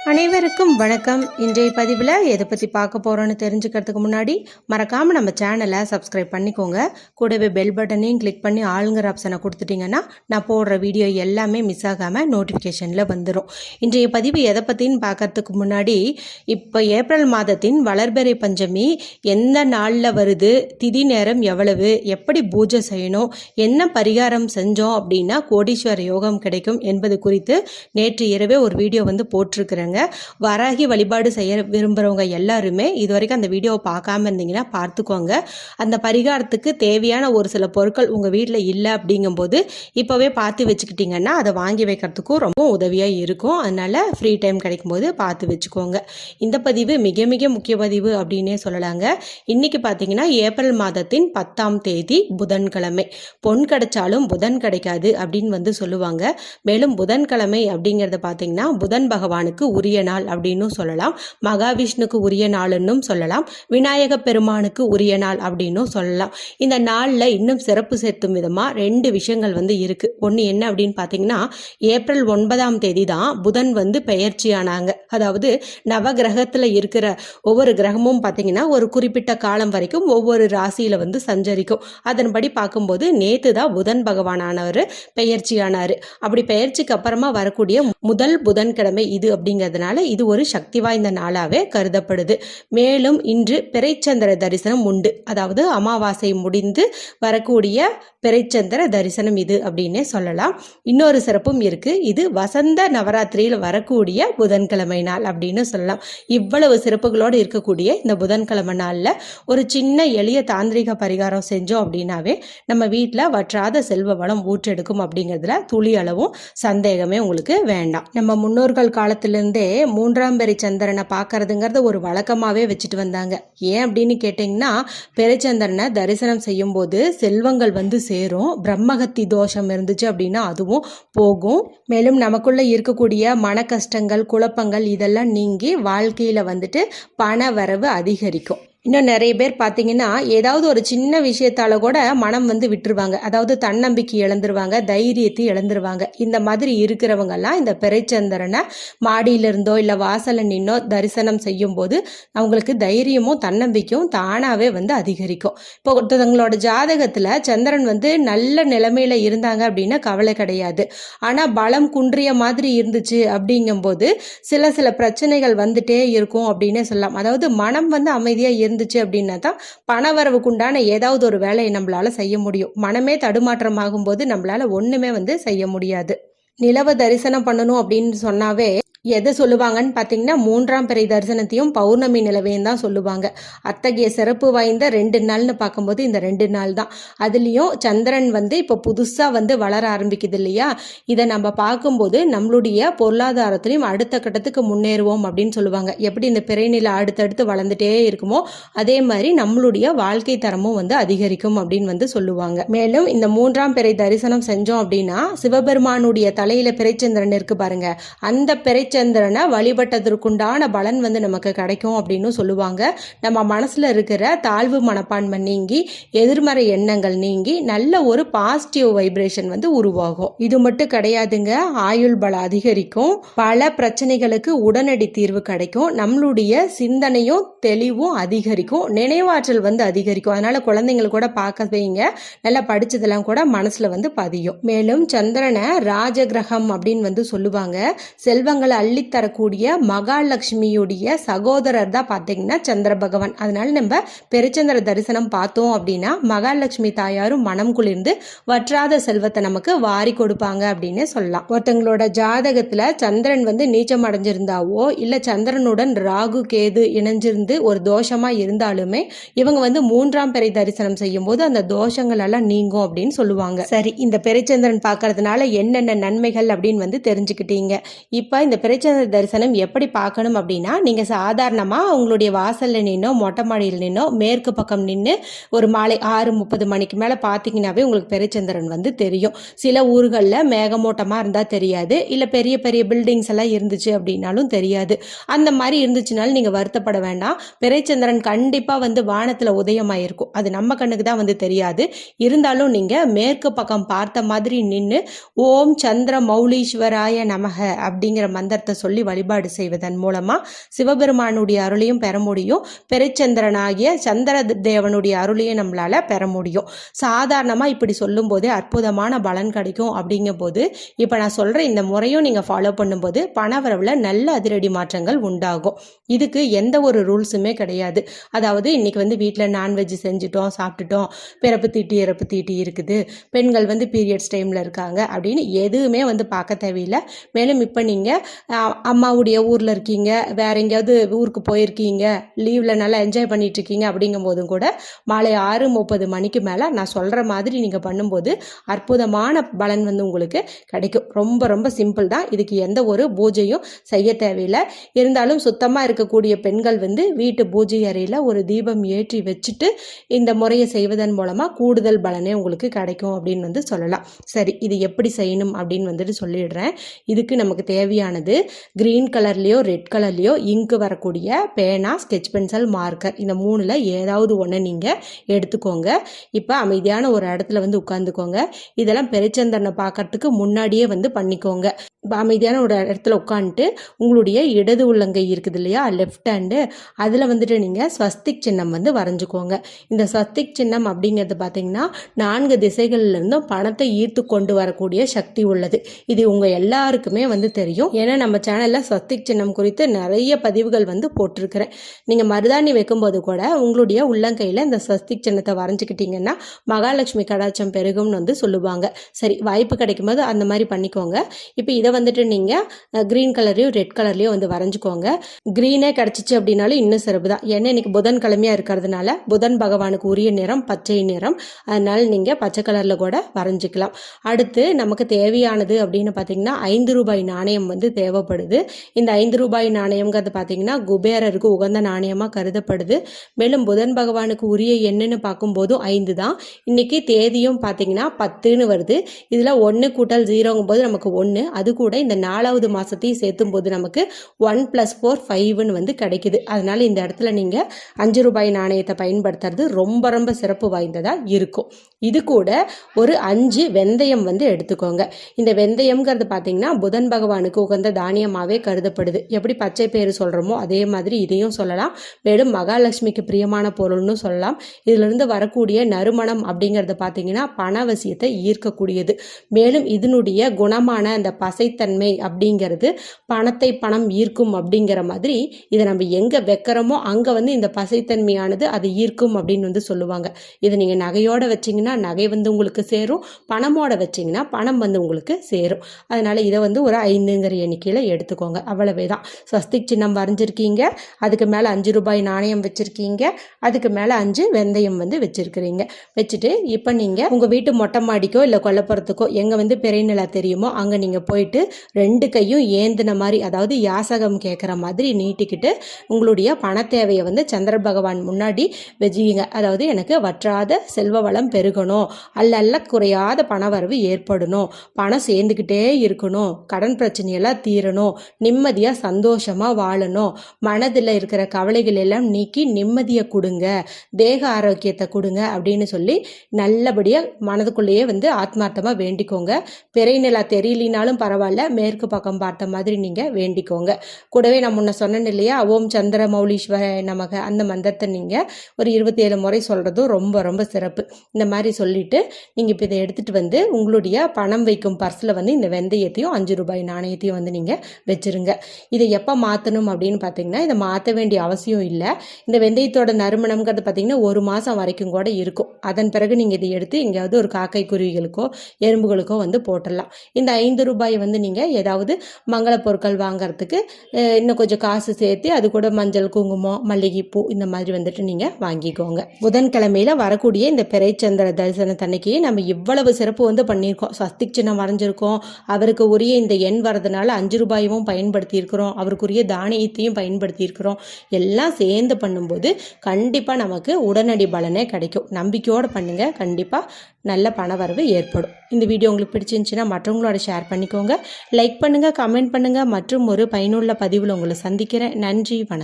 அனைவருக்கும் வணக்கம். இன்றைய பதிவில் எதை பற்றி பார்க்க போகிறோன்னு தெரிஞ்சுக்கிறதுக்கு முன்னாடி மறக்காமல் நம்ம சேனலை சப்ஸ்கிரைப் பண்ணிக்கோங்க. கூடவே பெல் பட்டனையும் கிளிக் பண்ணி ஆளுங்கிற ஆப்ஷனை கொடுத்துட்டிங்கன்னா நான் போடுற வீடியோ எல்லாமே மிஸ் ஆகாமல் நோட்டிஃபிகேஷனில் வந்துடும் இன்றைய பதிவு எதை பற்றின்னு பார்க்கறதுக்கு முன்னாடி இப்போ ஏப்ரல் மாதத்தின் வளர்பெறை பஞ்சமி எந்த நாளில் வருது திதி நேரம் எவ்வளவு எப்படி பூஜை செய்யணும் என்ன பரிகாரம் செஞ்சோம் அப்படின்னா கோடீஸ்வர யோகம் கிடைக்கும் என்பது குறித்து நேற்று இரவே ஒரு வீடியோ வந்து போட்டிருக்கிறேங்க வராகி வழிபாடு செய்ய விரும்புகிறவங்க எல்லாருமே இது வரைக்கும் அந்த வீடியோவை பார்க்காம இருந்தீங்கன்னா பார்த்துக்கோங்க. அந்த பரிகாரத்துக்கு தேவையான ஒரு சில பொருட்கள் உங்கள் வீட்டில் இல்லை அப்படிங்கும்போது இப்போவே பார்த்து வச்சுக்கிட்டிங்கன்னா அதை வாங்கி வைக்கிறதுக்கும் ரொம்ப உதவியாக இருக்கும். அதனால் ஃப்ரீ டைம் கிடைக்கும்போது பார்த்து வச்சுக்கோங்க. இந்த பதிவு மிக மிக முக்கிய பதிவு அப்படின்னே சொல்லலாங்க. இன்னைக்கு பார்த்தீங்கன்னா ஏப்ரல் மாதத்தின் பத்தாம் தேதி புதன்கிழமை. பொன் கிடைச்சாலும் புதன் கிடைக்காது அப்படின்னு வந்து சொல்லுவாங்க. மேலும் புதன்கிழமை அப்படிங்கிறத பார்த்தீங்கன்னா புதன் பகவானுக்கு உரிய நாள் அப்படின்னு சொல்லலாம். மகாவிஷ்ணுக்கு உரிய நாளுன்னும் சொல்லலாம். விநாயக பெருமானுக்கு உரிய நாள் அப்படின்னும் சொல்லலாம். இந்த நாளில் இன்னும் சிறப்பு சேர்த்தும் விதமாக ரெண்டு விஷயங்கள் வந்து இருக்குது ஒன்று என்ன அப்படின்னு பார்த்தீங்கன்னா ஏப்ரல் ஒன்பதாம் தேதி தான் புதன் வந்து பெயர்ச்சியானாங்க. அதாவது நவகிரகத்தில் இருக்கிற ஒவ்வொரு கிரகமும் பார்த்தீங்கன்னா ஒரு குறிப்பிட்ட காலம் வரைக்கும் ஒவ்வொரு ராசியில் வந்து சஞ்சரிக்கும். அதன்படி பார்க்கும்போது நேத்து தான் புதன் பகவானானவர் பெயர்ச்சியானார். அப்படி பெயர்ச்சிக்கு அப்புறமா வரக்கூடிய முதல் புதன்கிழமை இது அப்படிங்கிறதுனால இது ஒரு சக்தி வாய்ந்த நாளாகவே கருதப்படுது. மேலும் இன்று பிறைச்சந்திர தரிசனம் உண்டு. அதாவது அமாவாசை முடிந்து வரக்கூடிய பிறைச்சந்திர தரிசனம் இது அப்படின்னே சொல்லலாம். இன்னொரு சிறப்பும் இருக்கு. இது வசந்த நவராத்திரியில் வரக்கூடிய புதன்கிழமை நாள் அப்படின்னு சொல்லலாம். இவ்வளவு சிறப்புகளோடு இருக்கக்கூடிய இந்த புதன்கிழமை நாளில் ஒரு சின்ன எளிய தாந்திரிக பரிகாரம் செஞ்சோம் அப்படின்னாவே நம்ம வீட்டில் வற்றாத செல்வ வளம் ஊற்றெடுக்கும் அப்படிங்கிறதுல துளி அளவும் சந்தேகமே உங்களுக்கு வேண்டாம். நம்ம முன்னோர்கள் காலத்திலிருந்தே மூன்றாம் பெரி சந்திரனை பார்க்கறதுங்கிறத ஒரு வழக்கமாகவே வச்சுட்டு வந்தாங்க. ஏன் அப்படின்னு கேட்டிங்கன்னா பெருச்சந்திரனை தரிசனம் செய்யும்போது செல்வங்கள் வந்து சேரும் பிரம்மகத்தி தோஷம் இருந்துச்சு அப்படின்னா அதுவும் போகும். மேலும் நமக்குள்ளே இருக்கக்கூடிய மன கஷ்டங்கள் குழப்பங்கள் இதெல்லாம் நீங்கி வாழ்க்கையில் வந்துட்டு பண வரவு அதிகரிக்கும். இன்னும் நிறைய பேர் பார்த்தீங்கன்னா ஏதாவது ஒரு சின்ன விஷயத்தால கூட மனம் வந்து விட்டுருவாங்க. அதாவது தன்னம்பிக்கை இழந்துருவாங்க தைரியத்தை இழந்துருவாங்க. இந்த மாதிரி இருக்கிறவங்கெல்லாம் இந்த பிறைச்சந்திரனை மாடியிலிருந்தோ இல்லை வாசலில் நின்னோ தரிசனம் செய்யும் போது அவங்களுக்கு தைரியமும் தன்னம்பிக்கையும் தானாகவே வந்து அதிகரிக்கும். இப்போ ஒருத்தவங்களோட ஜாதகத்தில் சந்திரன் வந்து நல்ல நிலைமையில் இருந்தாங்க அப்படின்னா கவலை கிடையாது. ஆனால் பலம் குன்றிய மாதிரி இருந்துச்சு அப்படிங்கும்போது சில சில பிரச்சனைகள் வந்துட்டே இருக்கும் அப்படின்னே சொல்லலாம். அதாவது மனம் வந்து அமைதியாக இருந்துச்சு அப்படின்னா தான் பணவரவுக்குண்டான ஏதாவது ஒரு வேலையை நம்மளால செய்ய முடியும். மனமே தடுமாற்றம் ஆகும்போது நம்மளால ஒன்றுமே வந்து செய்ய முடியாது. நிலவ தரிசனம் பண்ணணும் அப்படின்னு சொன்னாவே எதை சொல்லுவாங்கன்னு பார்த்தீங்கன்னா மூன்றாம் பிறை தரிசனத்தையும் பௌர்ணமி நிலவையும் தான் சொல்லுவாங்க. அத்தகைய சிறப்பு வாய்ந்த ரெண்டு நாள்னு பார்க்கும்போது இந்த ரெண்டு நாள் தான். அதுலேயும் சந்திரன் வந்து இப்போ புதுசாக வந்து வளர ஆரம்பிக்குது இல்லையா? இதை நம்ம பார்க்கும்போது நம்மளுடைய பொருளாதாரத்துலையும் அடுத்த கட்டத்துக்கு முன்னேறுவோம் அப்படின்னு சொல்லுவாங்க. எப்படி இந்த பிறைநிலை அடுத்தடுத்து வளர்ந்துட்டே இருக்குமோ அதே மாதிரி நம்மளுடைய வாழ்க்கை தரமும் வந்து அதிகரிக்கும் அப்படின்னு வந்து சொல்லுவாங்க. மேலும் இந்த மூன்றாம் பிறை தரிசனம் செஞ்சோம் அப்படின்னா சிவபெருமானுடைய தலையில பிறைச்சந்திரன் இருக்கு பாருங்க. அந்த பிறை சந்திரனை வழிபட்டதற்குண்டான பலன் வந்து நமக்கு கிடைக்கும் அப்படின்னு சொல்லுவாங்க. நம்ம மனசில் இருக்கிற தாழ்வு மனப்பான்மை நீங்கி எதிர்மறை எண்ணங்கள் நீங்கி நல்ல ஒரு பாசிட்டிவ் வைப்ரேஷன் வந்து உருவாகும். இது மட்டும் கிடையாதுங்க ஆயுள் பலம் அதிகரிக்கும். பல பிரச்சனைகளுக்கு உடனடி தீர்வு கிடைக்கும். நம்மளுடைய சிந்தனையும் தெளிவும் அதிகரிக்கும். நினைவாற்றல் வந்து அதிகரிக்கும். அதனால குழந்தைங்கள் கூட பார்க்க வைங்க. நல்லா படிச்சதெல்லாம் கூட மனசுல வந்து பதியும். மேலும் சந்திரனை ராஜகிரகம் அப்படின்னு வந்து சொல்லுவாங்க. செல்வங்களை அள்ளித்தரக்கூடிய மகாலட்சுமியுடைய சகோதரர் தான் பார்த்தீங்கன்னா சந்திர பகவான் அதனால நம்ம பெருச்சந்திர தரிசனம் பார்த்தோம் அப்படின்னா மகாலட்சுமி தாயாரும் மனம் குளிர்ந்து வற்றாத செல்வத்தை நமக்கு வாரி கொடுப்பாங்க அப்படின்னு சொல்லலாம். ஒருத்தங்களோட ஜாதகத்துல சந்திரன் வந்து நீச்சம் அடைஞ்சிருந்தாவோ இல்ல சந்திரனுடன் ராகு கேது இணைஞ்சிருந்து ஒரு தோஷமா இருந்தாலுமே இவங்க வந்து மூன்றாம் பிறை தரிசனம் செய்யும் போது அந்த தோஷங்கள் எல்லாம் நீங்கும் அப்படின்னு சொல்லுவாங்க. சரி இந்த பெருச்சந்திரன் பார்க்கறதுனால என்னென்ன நன்மைகள் அப்படின்னு வந்து தெரிஞ்சுக்கிட்டீங்க. இப்போ இந்த பிரச்சந்திர தரிசனம் எப்படி பார்க்கணும் அப்படின்னா நீங்கள் சாதாரணமாக உங்களுடைய வாசலில் நின்னோ மொட்டை மாடியில் நின்னோ மேற்கு பக்கம் நின்று ஒரு மாலை ஆறு முப்பது மணிக்கு மேலே பார்த்தீங்கன்னாவே உங்களுக்கு பெருச்சந்திரன் வந்து தெரியும். சில ஊர்களில் மேகமூட்டமாக இருந்தால் தெரியாது. இல்லை பெரிய பெரிய பில்டிங்ஸ் எல்லாம் இருந்துச்சு அப்படின்னாலும் தெரியாது. அந்த மாதிரி இருந்துச்சுனாலும் நீங்கள் வருத்தப்பட வேண்டாம். பிறைச்சந்திரன் கண்டிப்பாக வந்து வானத்தில் உதயமாயிருக்கும். அது நம்ம கண்ணுக்கு தான் வந்து தெரியாது. இருந்தாலும் நீங்கள் மேற்கு பக்கம் பார்த்த மாதிரி நின்று ஓம் சந்திர மௌலீஸ்வராய நமக அப்படிங்கிற மந்திர மந்திரத்தை சொல்லி வழிபாடு செய்வதன் மூலமாக சிவபெருமானுடைய அருளையும் பெற முடியும். பெருச்சந்திரனாகிய சந்திர தேவனுடைய அருளையும் நம்மளால் பெற முடியும். சாதாரணமாக இப்படி சொல்லும் போதே அற்புதமான பலன் கிடைக்கும் அப்படிங்கும்போது இப்போ நான் சொல்கிற இந்த முறையும் நீங்கள் ஃபாலோ பண்ணும்போது பணவரவில் நல்ல அதிரடி மாற்றங்கள் உண்டாகும். இதுக்கு எந்த ஒரு ரூல்ஸுமே கிடையாது. அதாவது இன்னைக்கு வந்து வீட்டில் நான்வெஜ் செஞ்சுட்டோம் சாப்பிட்டுட்டோம் பிறப்பு தீட்டி இறப்பு தீட்டி இருக்குது. பெண்கள் வந்து பீரியட்ஸ் டைமில் இருக்காங்க அப்படின்னு எதுவுமே வந்து பார்க்க தேவையில்லை. மேலும் இப்போ நீங்கள் அம்மாவுடைய ஊரில் இருக்கீங்க. வேற எங்கேயாவது ஊருக்கு போயிருக்கீங்க. லீவில் நல்லா என்ஜாய் பண்ணிட்டு இருக்கீங்க அப்படிங்கும் போதும் கூட மாலை ஆறு முப்பது மணிக்கு மேலே நான் சொல்கிற மாதிரி நீங்கள் பண்ணும்போது அற்புதமான பலன் வந்து உங்களுக்கு கிடைக்கும். ரொம்ப ரொம்ப சிம்பிள் தான். இதுக்கு எந்த ஒரு பூஜையும் செய்ய தேவையில்லை. இருந்தாலும் சுத்தமாக இருக்கக்கூடிய பெண்கள் வந்து வீட்டு பூஜை அறையில் ஒரு தீபம் ஏற்றி வச்சுட்டு இந்த முறையை செய்வதன் மூலமாக கூடுதல் பலனே உங்களுக்கு கிடைக்கும் அப்படின்னு வந்து சொல்லலாம். சரி இது எப்படி செய்யணும் அப்படின்னு வந்துட்டு சொல்லிடுறேன். இதுக்கு நமக்கு தேவையானது க்ரீன் கலர்லேயோ ரெட் கலர்லேயோ இங்கு வரக்கூடிய பேனா ஸ்கெச் பென்சில் மார்க்கர் இந்த மூணில் ஏதாவது ஒன்று நீங்கள் எடுத்துக்கோங்க. இப்போ அமைதியான ஒரு இடத்துல வந்து உட்காந்துக்கோங்க இதெல்லாம் பெருச்சந்திரனை பார்க்கறதுக்கு முன்னாடியே வந்து பண்ணிக்கோங்க. இப்போ அமைதியான ஒரு இடத்துல உட்காந்துட்டு உங்களுடைய இடது உள்ளங்கை இருக்குது இல்லையா லெஃப்ட் ஹேண்டு அதில் வந்துட்டு நீங்கள் ஸ்வஸ்திக் சின்னம் வந்து வரைஞ்சிக்கோங்க. இந்த ஸ்வஸ்திக் சின்னம் அப்படிங்கிறது பார்த்தீங்கன்னா நான்கு திசைகள்லேருந்தும் பணத்தை ஈர்த்து கொண்டு வரக்கூடிய சக்தி உள்ளது. இது உங்கள் எல்லாருக்குமே வந்து தெரியும். ஏன்னா நம்ம நம்ம சேனலில் சத்திக் சின்னம் குறித்து நிறைய பதிவுகள் வந்து போட்டிருக்கிறேன். நீங்கள் மருதாணி வைக்கும்போது கூட உங்களுடைய உள்ளங்கையில் இந்த ஸ்வஸ்திக் சின்னத்தை வரைஞ்சிக்கிட்டிங்கன்னா மகாலட்சுமி கடாச்சம் பெருகும்னு வந்து சொல்லுவாங்க. சரி வாய்ப்பு கிடைக்கும் போது அந்த மாதிரி பண்ணிக்கோங்க. இப்போ இதை வந்துட்டு நீங்கள் க்ரீன் கலர்லையும் ரெட் கலர்லையும் வந்து வரைஞ்சிக்கோங்க. க்ரீனே கிடச்சிச்சு அப்படின்னாலும் இன்னும் சிறப்பு தான் ஏன்னா இன்னைக்கு புதன் கிழமையாக இருக்கிறதுனால புதன் பகவானுக்கு உரிய நிறம் பச்சை நிறம். அதனால் நீங்கள் பச்சை கலரில் கூட வரைஞ்சிக்கலாம். அடுத்து நமக்கு தேவையானது அப்படின்னு பார்த்தீங்கன்னா ஐந்து ரூபாய் நாணயம் வந்து தேவை தேவைப்படுது இந்த ஐந்து ரூபாய் நாணயம்ங்கிறது பார்த்தீங்கன்னா குபேரருக்கு உகந்த நாணயமாக கருதப்படுது. மேலும் புதன் பகவானுக்கு உரிய எண்ணுன்னு பார்க்கும்போதும் ஐந்து தான். இன்னைக்கு தேதியும் பார்த்தீங்கன்னா பத்துன்னு வருது. இதில் ஒன்று கூட்டல் ஜீரோங்கும் போது நமக்கு ஒன்று அது கூட இந்த நாலாவது மாதத்தையும் சேர்த்தும் போது நமக்கு ஒன் ப்ளஸ் ஃபோர் ஃபைவ்னு வந்து கிடைக்குது. அதனால இந்த இடத்துல நீங்கள் அஞ்சு ரூபாய் நாணயத்தை பயன்படுத்துறது ரொம்ப ரொம்ப சிறப்பு வாய்ந்ததாக இருக்கும். இது கூட ஒரு அஞ்சு வெந்தயம் வந்து எடுத்துக்கோங்க. இந்த வெந்தயம்ங்கிறது பார்த்தீங்கன்னா புதன் பகவானுக்கு உகந்த தானியமாகவே கருதப்படுது. எப்படி பச்சை பேர் சொல்கிறோமோ அதே மாதிரி இதையும் சொல்லலாம். மேலும் மகாலட்சுமிக்கு பிரியமான பொருள்னு சொல்லலாம். இதிலிருந்து வரக்கூடிய நறுமணம் அப்படிங்கிறது பார்த்தீங்கன்னா பணவசியத்தை ஈர்க்கக்கூடியது. மேலும் இதனுடைய குணமான அந்த பசைத்தன்மை அப்படிங்கிறது பணத்தை பணம் ஈர்க்கும் அப்படிங்கிற மாதிரி இதை நம்ம எங்கே வைக்கிறோமோ அங்கே வந்து இந்த பசைத்தன்மையானது அது ஈர்க்கும் அப்படின்னு வந்து சொல்லுவாங்க. இதை நீங்கள் நகையோட வச்சிங்கன்னா நகை வந்து உங்களுக்கு சேரும். பணமோட வச்சிங்கன்னா பணம் வந்து உங்களுக்கு சேரும். அதனால் இதை வந்து ஒரு ஐந்துங்கிற கீழே எடுத்துக்கோங்க. அவ்வளவே தான். ஸ்வஸ்திக் சின்னம் வரைஞ்சிருக்கீங்க. அதுக்கு மேலே அஞ்சு ரூபாய் நாணயம் வச்சுருக்கீங்க. அதுக்கு மேலே அஞ்சு வெந்தயம் வந்து வச்சுருக்கிறீங்க. வச்சுட்டு இப்போ நீங்கள் உங்கள் வீட்டு மொட்டை மாடிக்கோ இல்லை கொல்லப்புறத்துக்கோ எங்கே வந்து பிறைநிலா தெரியுமோ அங்கே நீங்கள் போயிட்டு ரெண்டு கையும் ஏந்தின மாதிரி அதாவது யாசகம் கேட்குற மாதிரி நீட்டிக்கிட்டு உங்களுடைய பண தேவையை வந்து சந்திர பகவான் முன்னாடி வச்சுக்கிங்க. அதாவது எனக்கு வற்றாத செல்வ வளம் பெருகணும். அல்லல்ல குறையாத குறையாத பணவரவு ஏற்படணும். பணம் சேர்ந்துக்கிட்டே இருக்கணும். கடன் பிரச்சனையெல்லாம் தீரணும். நிம்மதியாக சந்தோஷமாக வாழணும். மனதில் இருக்கிற கவலைகள் எல்லாம் நீக்கி நிம்மதியை கொடுங்க. தேக ஆரோக்கியத்தை கொடுங்க அப்படின்னு சொல்லி நல்லபடியாக மனதுக்குள்ளேயே வந்து ஆத்மார்த்தமாக வேண்டிக்கோங்க. பிறை நிலா தெரியலினாலும் பரவாயில்ல. மேற்கு பக்கம் பார்த்த மாதிரி நீங்கள் வேண்டிக்கோங்க. கூடவே நான் முன்ன சொன்னேன் இல்லையா? ஓம் சந்திர மௌலீஸ்வர நமக. அந்த மந்திரத்தை நீங்கள் ஒரு இருபத்தி ஏழு முறை சொல்கிறதும் ரொம்ப ரொம்ப சிறப்பு. இந்த மாதிரி சொல்லிட்டு நீங்கள் இப்போ இதை எடுத்துகிட்டு வந்து உங்களுடைய பணம் வைக்கும் பர்ஸில் வந்து இந்த வெந்தயத்தையும் அஞ்சு ரூபாய் நாணயத்தையும் வந்து நீங்கள் வச்சுருங்க. இதை எப்போ மாற்றணும் அப்படின்னு பார்த்தீங்கன்னா இதை மாற்ற வேண்டிய அவசியம் இல்லை. இந்த வெந்தயத்தோட நறுமணம்ங்கிறது பார்த்தீங்கன்னா ஒரு மாதம் வரைக்கும் கூட இருக்கும். அதன் பிறகு நீங்கள் இதை எடுத்து எங்கேயாவது ஒரு காக்கை குருவிகளுக்கோ எறும்புகளுக்கோ வந்து போட்டுடலாம். இந்த ஐந்து ரூபாயை வந்து நீங்கள் ஏதாவது மங்கள பொருட்கள் வாங்குறதுக்கு இன்னும் கொஞ்சம் காசு சேர்த்து அது கூட மஞ்சள் குங்குமம் மல்லிகைப்பூ இந்த மாதிரி வந்துட்டு நீங்கள் வாங்கிக்கோங்க. புதன்கிழமையில வரக்கூடிய இந்த பிறைச்சந்திர தரிசனத்தன்னைக்கு நம்ம இவ்வளவு சிறப்பு வந்து பண்ணியிருக்கோம். சஸ்திக் சின்னம் வரைஞ்சிருக்கோம். அவருக்கு உரிய இந்த எண் வரதுனால அஞ்சு ரூபாயும் பயன்படுத்தியிருக்கிறோம். அவருக்குரிய தானியத்தையும் பயன்படுத்தியிருக்கிறோம். எல்லாம் சேர்ந்து பண்ணும்போது கண்டிப்பாக நமக்கு உடனடி பலனே கிடைக்கும். நம்பிக்கையோடு பண்ணுங்கள் கண்டிப்பாக நல்ல பணவரவு ஏற்படும். இந்த வீடியோ உங்களுக்கு பிடிச்சிருந்துச்சுன்னா மற்றவங்களோட ஷேர் பண்ணிக்கோங்க. லைக் பண்ணுங்கள் கமெண்ட் பண்ணுங்கள் மற்றும் ஒரு பயனுள்ள பதிவில் உங்களை சந்திக்கிறேன். நன்றி வணக்கம்.